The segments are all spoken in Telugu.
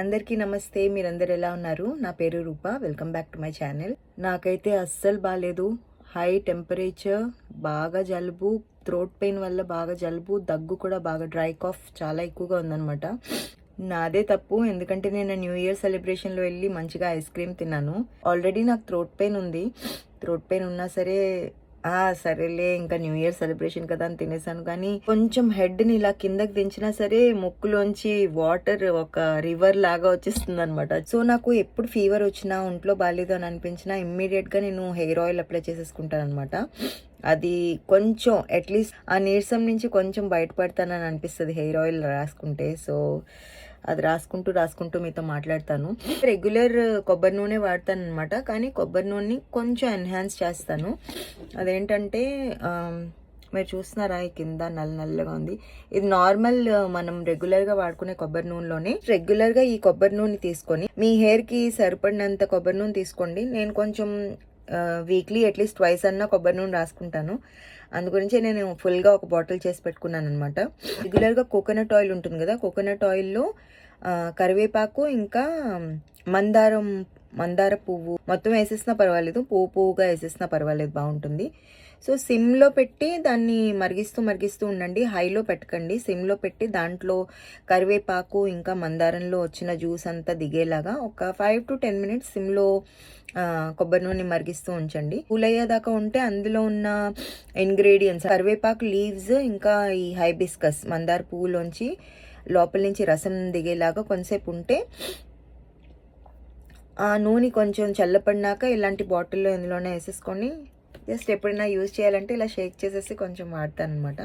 అందరికీ నమస్తే మీరందరు ఎలా ఉన్నారు? నా పేరు Roopa welcome back to my channel. నాకైతే అస్సలు బాగాలేదు హై టెంపరేచర్ బాగా జలుబు థ్రోట్ పెయిన్ వల్ల బాగా జలుబు దగ్గు కూడా బాగా డ్రై కాఫ్ చాలా ఎక్కువగా ఉందన్నమాట. నాదే తప్పు ఎందుకంటే నేను న్యూ ఇయర్ సెలబ్రేషన్లో వెళ్ళి మంచిగా ఐస్ క్రీమ్ తిన్నాను. ఆల్రెడీ నాకు థ్రోట్ పెయిన్ ఉంది. థ్రోట్ పెయిన్ ఉన్నా సరే సరేలే ఇంకా న్యూ ఇయర్ సెలబ్రేషన్ కదా అని తినేసాను. కానీ కొంచెం హెడ్ని ఇలా కిందకి దించినా సరే ముక్కులోంచి వాటర్ ఒక రివర్ లాగా వచ్చేస్తుంది అనమాట సో నాకు ఎప్పుడు ఫీవర్ వచ్చినా ఒంట్లో బాగాలేదు అని అనిపించినా ఇమ్మీడియట్గా నేను హెయిర్ ఆయిల్ అప్లై చేసేసుకుంటాను అనమాట అది కొంచెం అట్లీస్ట్ ఆ నీరసం నుంచి కొంచెం బయటపడతానని అనిపిస్తుంది. హెయిర్ ఆయిల్ రాసుకుంటే. సో అది రాసుకుంటూ రాసుకుంటూ మీతో మాట్లాడతాను. రెగ్యులర్ కొబ్బరి నూనె వాడతాను అనమాట కానీ కొబ్బరి నూనెని కొంచెం ఎన్హాన్స్ చేస్తాను. అదేంటంటే మీరు చూస్తున్నారా? ఈ కింద నల్ల నల్లగా ఉంది. ఇది నార్మల్ మనం రెగ్యులర్గా వాడుకునే కొబ్బరి నూనెలోనే. రెగ్యులర్గా ఈ కొబ్బరి నూనె తీసుకొని మీ హెయిర్కి సరిపడినంత కొబ్బరి నూనె తీసుకోండి. నేను కొంచెం వీక్లీ అట్లీస్ట్ ట్వైస్ అన్నా కొబ్బరి నూనె రాసుకుంటాను. అందుగురించి నేను ఫుల్గా ఒక బాటిల్ చేసి పెట్టుకున్నాను అనమాట రెగ్యులర్గా కోకోనట్ ఆయిల్ ఉంటుంది కదా కోకోనట్ ఆయిల్లో కరివేపాకు ఇంకా మందారం మందార పువ్వు. మొత్తం వేసేసినా పర్వాలేదు. పువ్వు పువ్వుగా వేసేసినా పర్వాలేదు. బాగుంటుంది. సో సిమ్లో పెట్టి దాన్ని మరిగిస్తూ మరిగిస్తూ ఉండండి. హైలో పెట్టకండి. సిమ్లో పెట్టి దాంట్లో కరివేపాకు ఇంకా మందారంలో వచ్చిన జ్యూస్ అంతా దిగేలాగా ఒక ఫైవ్ టు టెన్ మినిట్స్ సిమ్లో కొబ్బరి నూనె మరిగిస్తూ ఉంచండి. పూలయ్యేదాకా ఉంటే అందులో ఉన్న ఇంగ్రీడియంట్స్ కరివేపాకు లీవ్స్ ఇంకా ఈ హైబిస్కస్ మందార పువ్వులోంచి లోపల నుంచి రసం దిగేలాగా కొంతసేపు ఉంటే ఆ నూనె కొంచెం చల్లపడినాక ఇలాంటి బాటిల్లో ఇందులోనే వేసేసుకొని జస్ట్ ఎప్పుడైనా యూజ్ చేయాలంటే ఇలా షేక్ చేసేసి కొంచెం వాడతాను అనమాట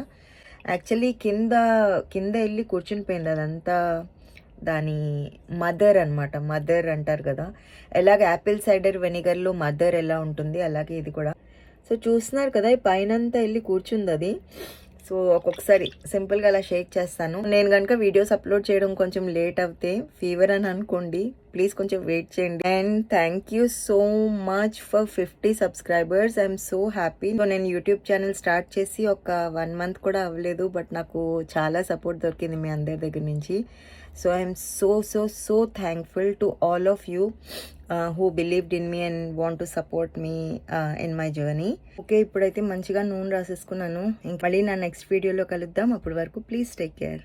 యాక్చువల్లీ కింద కింద వెళ్ళి కూర్చుని పోయింది అదంతా దాని మదర్ అనమాట మదర్ అంటారు కదా. ఎలాగ యాపిల్ సైడర్ వెనిగర్లో మదర్ ఎలా ఉంటుంది అలాగే ఇది కూడా. సో చూస్తున్నారు కదా ఈ పైనంతా వెళ్ళి కూర్చుంది అది. సో ఒక్కొక్కసారి సింపుల్గా అలా షేక్ చేస్తాను. నేను కనుక వీడియోస్ అప్లోడ్ చేయడం కొంచెం లేట్ అవుతే ఫీవర్ అని అనుకోండి ప్లీజ్ కొంచెం వెయిట్ చేయండి. And thank you so much for fifty subscribers I'm so happy so నేను యూట్యూబ్ ఛానల్ స్టార్ట్ చేసి ఒక వన్ మంత్ కూడా అవ్వలేదు బట్ నాకు చాలా సపోర్ట్ దొరికింది మీ అందరి దగ్గర నుంచి. So I'm so so so thankful to all of you who believed in me and want to support me in my journey okay ఇప్పుడైతే మంచిగా నూనె రాసేసుకున్నాను. ఇంక మళ్ళీ నా నెక్స్ట్ వీడియోలో కలుద్దాం. అప్పటి వరకు ప్లీజ్ టేక్ కేర్